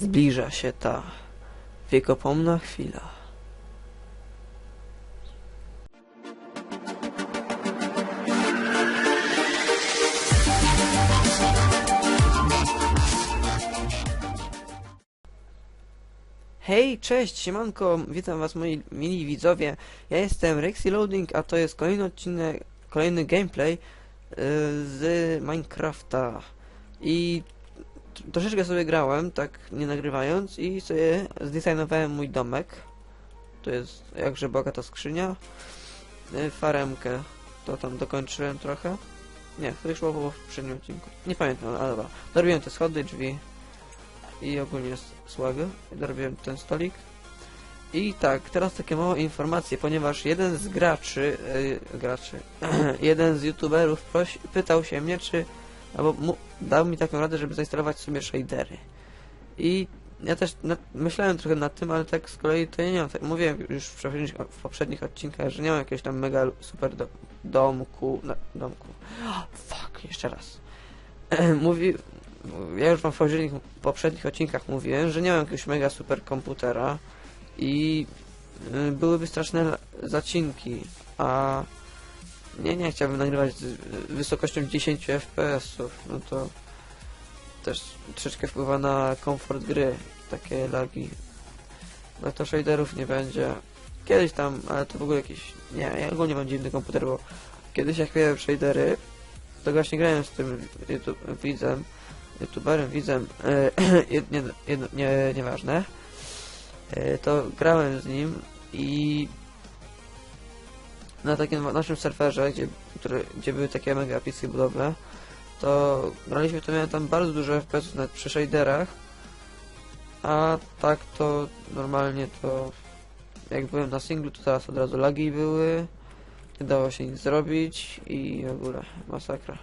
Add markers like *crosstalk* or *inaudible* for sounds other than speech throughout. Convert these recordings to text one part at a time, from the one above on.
Zbliża się ta wiekopomna chwila. Hej, cześć, siemanko, witam was moi mili widzowie. Ja jestem Rexy Loading, a to jest kolejny odcinek, kolejny gameplay yy, z Minecrafta. I troszeczkę sobie grałem, tak nie nagrywając i sobie zdesignowałem mój domek. To jest jakże bogata skrzynia. Yy, faremkę, to tam dokończyłem trochę. Nie, to już było w poprzednim odcinku. Nie pamiętam, ale dobra. Dorobiłem te schody, drzwi i ogólnie s- słagę. Dorobiłem ten stolik. I tak, teraz takie małe informacje, ponieważ jeden z graczy, yy, graczy, *clears throat* jeden z youtuberów pytał się mnie, czy, albo dał mi taką radę, żeby zainstalować sobie shadery. I ja też nad, myślałem trochę nad tym, ale tak z kolei to ja nie mam, tak, mówiłem już w poprzednich, w poprzednich odcinkach, że nie mam jakiegoś tam mega super do, domku, na, domku. fuck, jeszcze raz. *clears throat* Mówi, ja już wam w poprzednich, poprzednich odcinkach mówiłem, że nie mam jakiegoś mega super komputera i y, byłyby straszne zacinki, a nie, nie chciałbym nagrywać z wysokością 10 FPS-ów, no to też troszeczkę wpływa na komfort gry, takie lagi. No to shaderów nie będzie. Kiedyś tam, ale to w ogóle jakiś, nie ja ogólnie mam dziwny komputer, bo kiedyś jak miałem shadery, to właśnie grałem z tym YouTube, widzem, youtuberem, widzem, *clears throat* jed, nie, jedno, nie, nieważne, e, to grałem z nim i na takim naszym serwerze, gdzie, który, gdzie były takie mega epickie budowle, to graliśmy, to miałem tam bardzo dużo FPS nawet przy shaderach, a tak to normalnie to jak byłem na singlu, to teraz od razu lagi były, nie dało się nic zrobić i w ogóle masakra.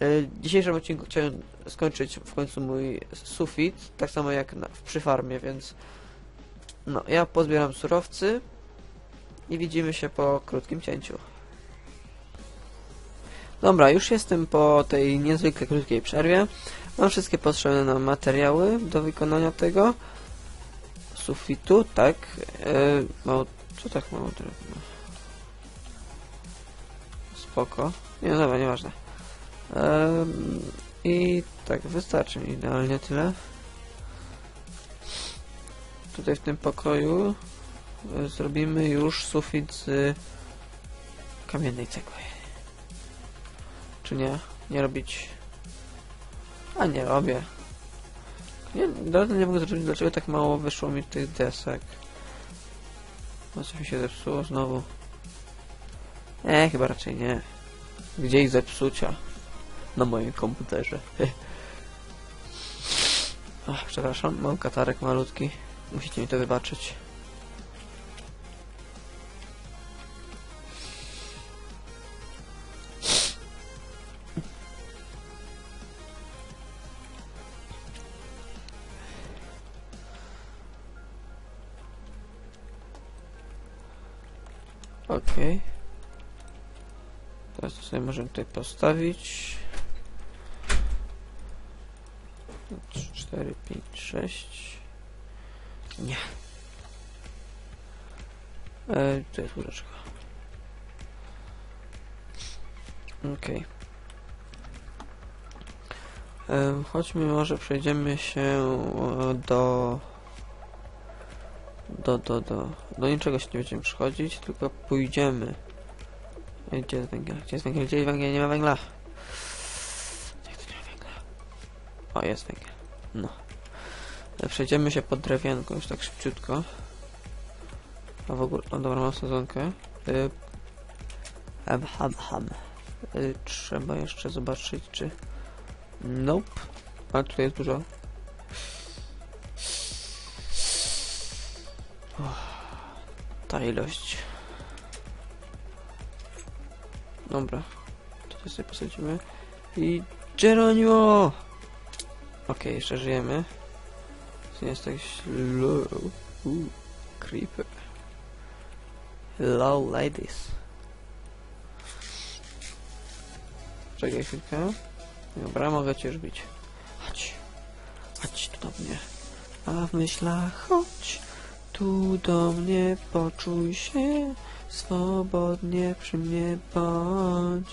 E, W dzisiejszym odcinku chciałem skończyć w końcu mój sufit, tak samo jak na, przy farmie, więc no, ja pozbieram surowcy i widzimy się po krótkim cięciu. Dobra, już jestem po tej niezwykle krótkiej przerwie. Mam wszystkie potrzebne nam materiały do wykonania tego sufitu, tak. E, mało, co tak mało drewna? Spoko. Nie, no dobra, nieważne. Em, I tak, wystarczy mi idealnie tyle. Tutaj w tym pokoju zrobimy już sufit z kamiennej cegły. Czy nie? Nie robić... A nie robię. Nie, naprawdę nie mogę zrozumieć, dlaczego tak mało wyszło mi tych desek. No coś mi się zepsuło znowu. Nie, chyba raczej nie. Gdzie ich zepsucia? Na moim komputerze. *laughs* Ach, przepraszam, mam katarek malutki. Musicie mi to wybaczyć. Okej. Teraz to sobie możemy tutaj postawić. 3, 4, 5, 6. Nie. E, to jest łóżeczko. Okej. E, Chodźmy może przejdziemy się e, do do, do, do, do niczego się nie będziemy przychodzić, tylko pójdziemy. Gdzie jest węgiel? Gdzie jest węgiel? Gdzie jest węgiel? Nie ma węgla. Jak to nie ma węgla? O, jest węgiel. No. E, Przejdziemy się pod drewienką już tak szybciutko. A w ogóle, o dobra, mam sezonkę. Ham, ham, ham. Trzeba jeszcze zobaczyć, czy... Nope. A tutaj jest dużo. Ilość. Dobra. Tutaj sobie posadzimy. I Geronimo! Okej, jeszcze żyjemy. To jest tak źle. Uuu, creeper. Hello, ladies. Czekaj chwilkę. Dobra, mogę cię już. Chodź. Chodź tu do mnie. A w myślach chodź tu do mnie, poczuj się swobodnie przy mnie bądź,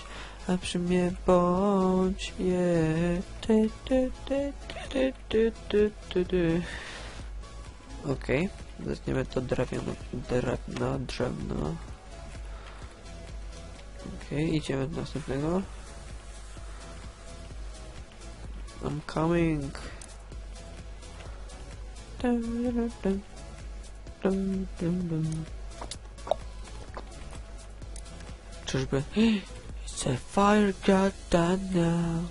a przy mnie bądź, ty. Okej, zetniemy to drewno, drewno, drzewno. Okej, idziemy do następnego. I'm coming. Dum, dum, dum. Dum, dum, dum. Czyżby? It's a fire god now.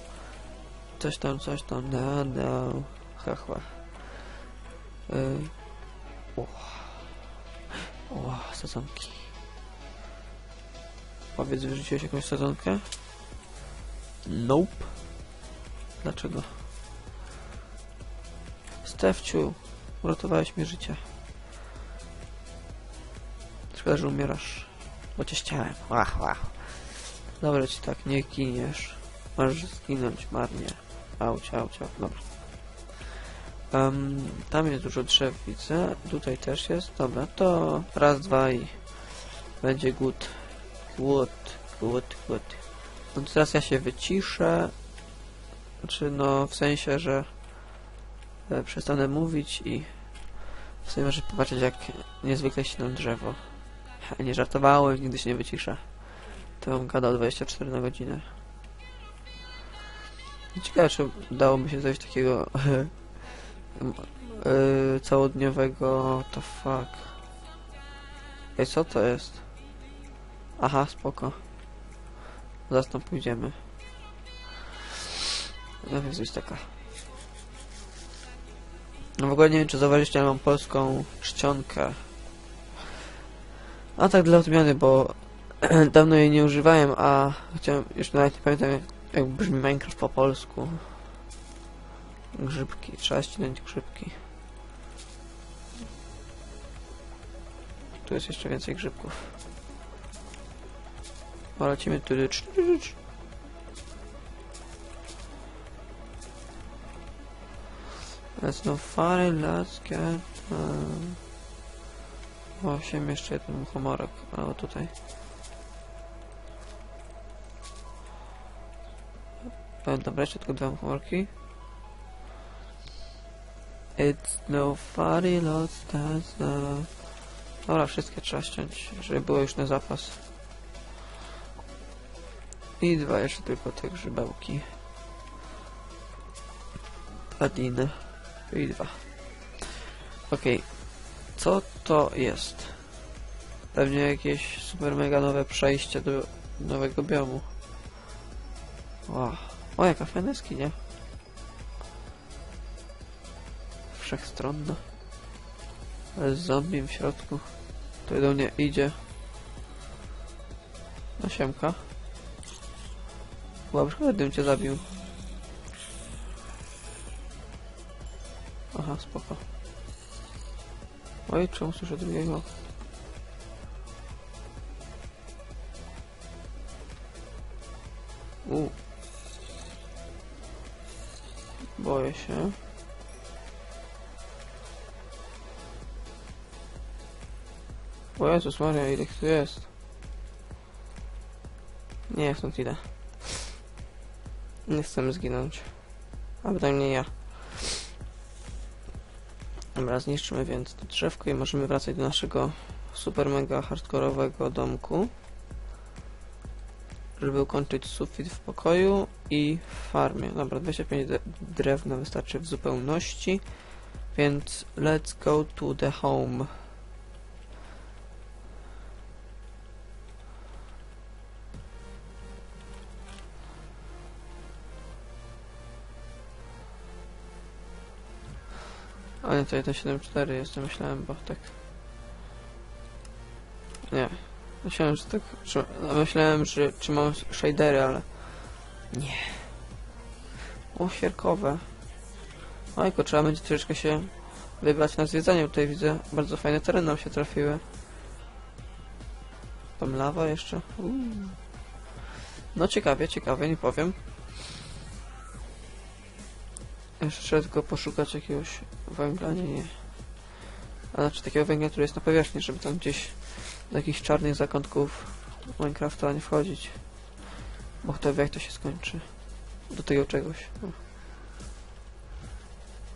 Coś tam, coś tam, no, no. Ha, ha. O. O, sadzonki. Powiedz, wyrzuciłeś jakąś sadzonkę? Nope. Dlaczego? Stefciu, uratowałeś mi życie. Szkoda, że umierasz. Bo cię chciałem. Ach, ach. Dobra ci tak, nie giniesz. Masz zginąć marnie. Auć, auć, auć. Dobra. Em, tam jest dużo drzew, widzę. Tutaj też jest. Dobra, to raz, dwa i będzie good. Good, good, good. No teraz ja się wyciszę. Znaczy, no, w sensie, że e, przestanę mówić i w możesz popatrzeć, jak niezwykle ścinam drzewo. Nie żartowałem, nigdy się nie wyciszę. To mam gadał 24 na godzinę. Ciekawe, czy dałoby się coś takiego yy, *laughs* całodniowego, to fuck. Ej, co to jest? Aha, spoko. Zaraz tam pójdziemy. No więc jest taka. No w ogóle nie wiem, czy zauważyliście, ale mam polską czcionkę. A tak dla odmiany, bo *clears throat* dawno jej nie używałem, a chciałem, już nawet nie pamiętam jak, jak brzmi Minecraft po polsku. Grzybki, trzeba ścinać grzybki. Tu jest jeszcze więcej grzybków. O, lecimy tu. Let's no fare, let's get... Um... 8, jeszcze jeden komorek, o tutaj. Dobra, jeszcze tylko dwa komorki. It's no funny, let's dance now. Dobra, wszystkie trzeba ściąć, żeby było już na zapas. I dwa jeszcze tylko te grzybełki. Padiny. I dwa. Okej. Co to jest? Pewnie jakieś super mega nowe przejście do nowego biomu. Wow. O, jaka fajna skinia. Wszechstronna. Ale z zombie w środku. To do mnie idzie. Na siemka. Była szkoda, gdybym cię zabił. Aha, spoko. Oj, czemu słyszę drugiego? U. Boję się. O Jezus Maria, ile tu jest? Nie, stąd idę. Nie chcę zginąć. A bynajmniej ja. Dobra, zniszczymy więc to drzewko i możemy wracać do naszego super mega hardkorowego domku. Żeby ukończyć sufit w pokoju i w farmie. Dobra, 25 d- drewna wystarczy w zupełności. Więc let's go to the home. A nie, to 1.7.4 jest, myślałem, bo tak... Nie. Myślałem, że tak... No, myślałem, że czy mam shadery, ale... Nie. O, sierkowe. Ojko, trzeba będzie troszeczkę się wybrać na zwiedzanie. Tutaj widzę, bardzo fajne tereny nam się trafiły. Tam lawa jeszcze. Uuu. No ciekawie, ciekawie, nie powiem. Jeszcze trzeba tylko poszukać jakiegoś węgla, nie, nie. A znaczy takiego węgla, który jest na powierzchni, żeby tam gdzieś do jakichś czarnych zakątków Minecrafta nie wchodzić. Bo kto wie jak to się skończy. Do tego czegoś. No.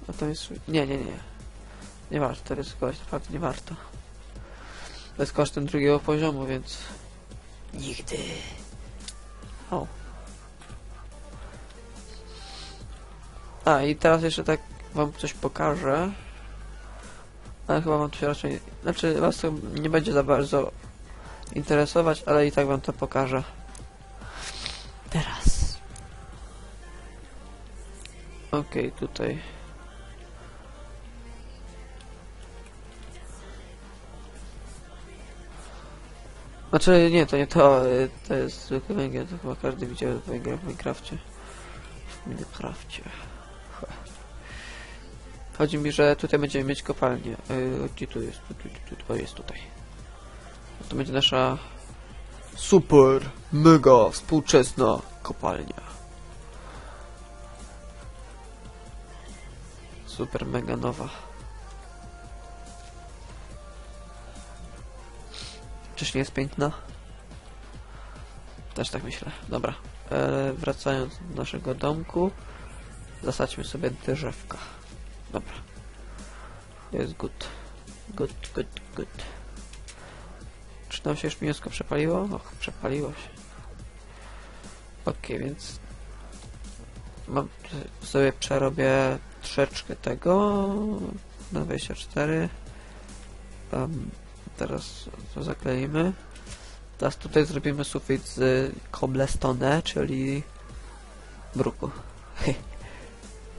A to jest... Nie, nie, nie. Nie warto ryzykować, naprawdę nie warto. To jest kosztem drugiego poziomu, więc... Nigdy. O. A i teraz jeszcze tak wam coś pokażę. Ale chyba wam to się raczej... Znaczy was to nie będzie za bardzo interesować, ale i tak wam to pokażę. Teraz. Okej, tutaj. Znaczy nie, to nie to, to jest zwykły węgiel, to chyba każdy widział węgiel w Minecrafcie. W. Chodzi mi, że tutaj będziemy mieć kopalnię. Yy, gdzie tu jest? Tu, tu, tu, tu, jest tutaj. To będzie nasza super, mega, współczesna kopalnia. Super, mega nowa. Czyż nie jest piękna? Też tak myślę. Dobra. E, wracając do naszego domku, zasadźmy sobie drzewka. Dobra. Jest good. Good, good, good. Czy nam się już mięsko przepaliło? Och, przepaliło się. Okej, więc mam sobie przerobię troszeczkę tego na 24. Um, teraz to zakleimy. Teraz tutaj zrobimy sufit z cobblestone, czyli bruku.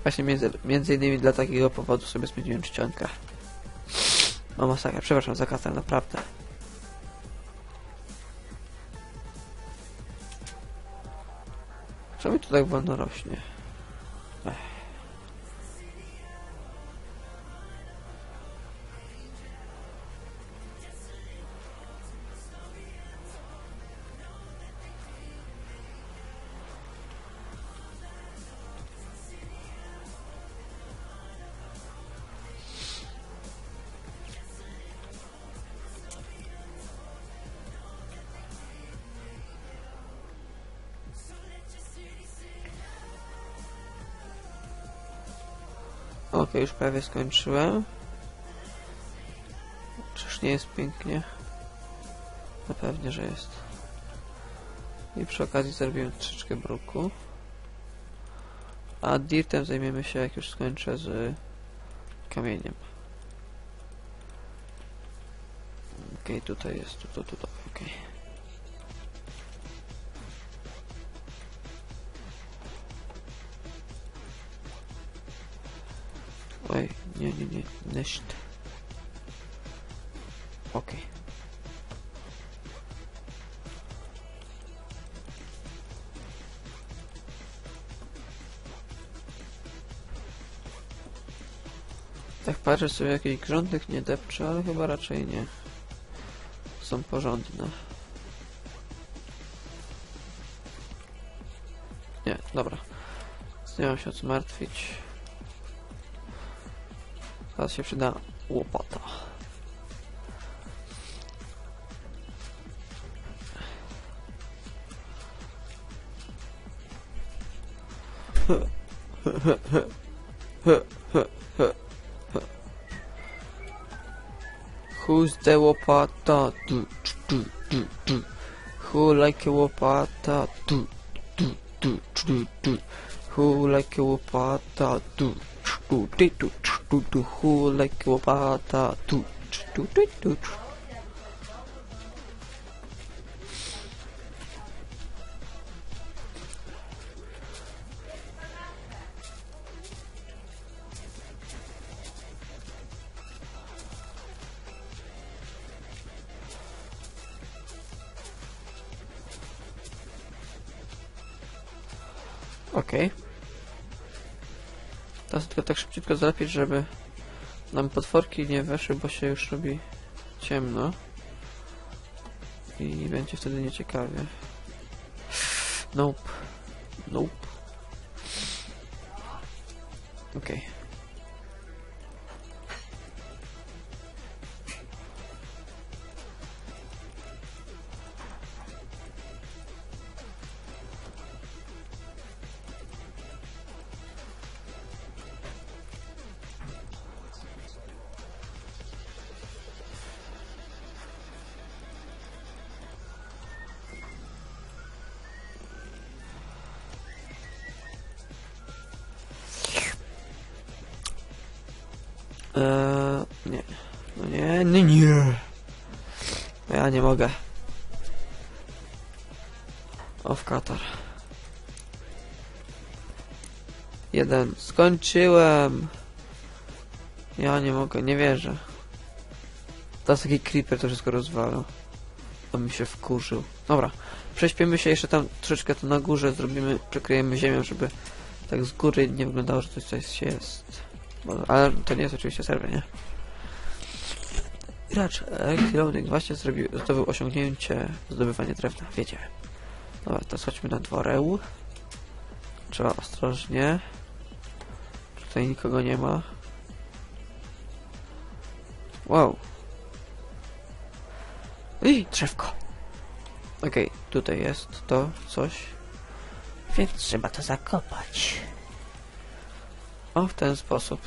Właśnie między, między innymi dla takiego powodu sobie zmieniłem czcionkę. O masakra, przepraszam za katar, naprawdę. Czemu to tak wolno rośnie? Okej, już prawie skończyłem. Czyż nie jest pięknie? No pewnie, że jest. I przy okazji zrobiłem troszeczkę bruku. A dirtem zajmiemy się jak już skończę z kamieniem. Okej, tutaj jest, tu, tu, tu, okej. Oj, nie, nie, nie, nicht. Okej. Tak patrzę sobie jakichś grządnych nie depczę, ale chyba raczej nie. Są porządne. Nie, dobra. Nie mam się o co martwić. Teraz się przyda łopata. Who's the łopata? Du, du, du, du. Who like a łopata? Du, du, du, du, du. Who like a łopata? Du, du, du, du, do do who like wabata do do do do zalepić, żeby nam potworki nie weszły, bo się już robi ciemno. I będzie wtedy nieciekawie. Nope. Nope. Okej. Eee, nie. No nie, nie, nie. Ja nie mogę. Off Qatar. Jeden. Skończyłem. Ja nie mogę, nie wierzę. Teraz taki creeper to wszystko rozwala. On mi się wkurzył. Dobra, prześpimy się jeszcze tam troszeczkę to na górze, zrobimy, przykryjemy ziemią, żeby tak z góry nie wyglądało, że coś jest. Ale to nie jest oczywiście serwer, nie? Gracz Reloading właśnie zrobił, zdobył osiągnięcie zdobywanie drewna, wiecie. Dobra, to chodźmy na dworeł. Trzeba ostrożnie. Tutaj nikogo nie ma. Wow. Ej, drzewko. Okej, tutaj jest to coś. Więc trzeba to zakopać. O, w ten sposób.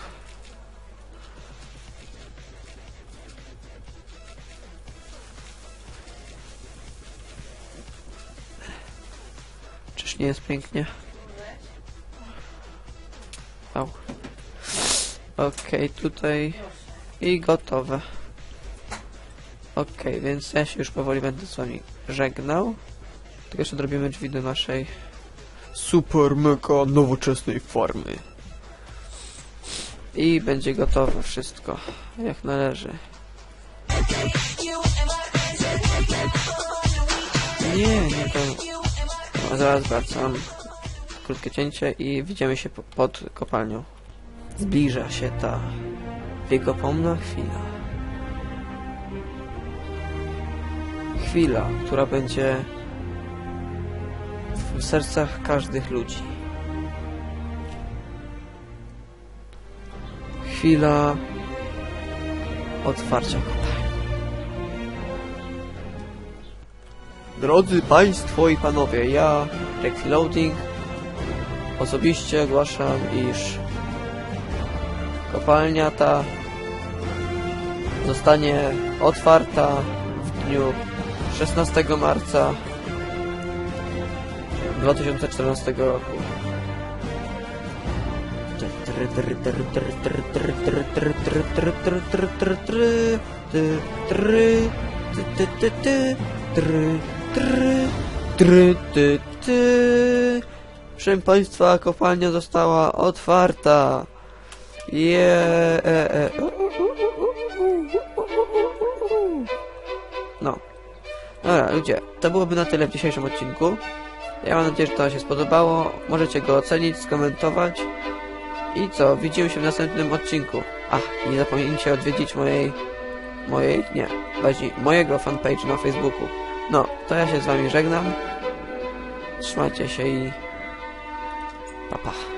Czyż nie jest pięknie? Au. Okej, tutaj i gotowe. Okej, więc ja się już powoli będę z wami żegnał. Tylko jeszcze zrobimy drzwi do naszej super mega nowoczesnej farmy. I będzie gotowe wszystko, jak należy. Nie, nie to... No, zaraz wracam. Krótkie cięcie i widzimy się po, pod kopalnią. Zbliża się ta wiekopomna chwila. Chwila, która będzie w sercach każdych ludzi. Chwila otwarcia kopalni. Drodzy Państwo i Panowie, ja, Rexy Loading, osobiście ogłaszam, iż kopalnia ta zostanie otwarta w dniu 16 marca 2014 roku. Proszę Państwa, kopalnia została otwarta. Je. No. Dobra, ludzie, to byłoby na tyle w dzisiejszym odcinku. Ja mam nadzieję, że to się spodobało. Możecie go ocenić, skomentować. I co, widzimy się w następnym odcinku. Ach, nie zapomnijcie odwiedzić mojej... Mojej? Nie. Bardziej mojego fanpage na Facebooku. No, to ja się z Wami żegnam. Trzymajcie się i... Pa, pa.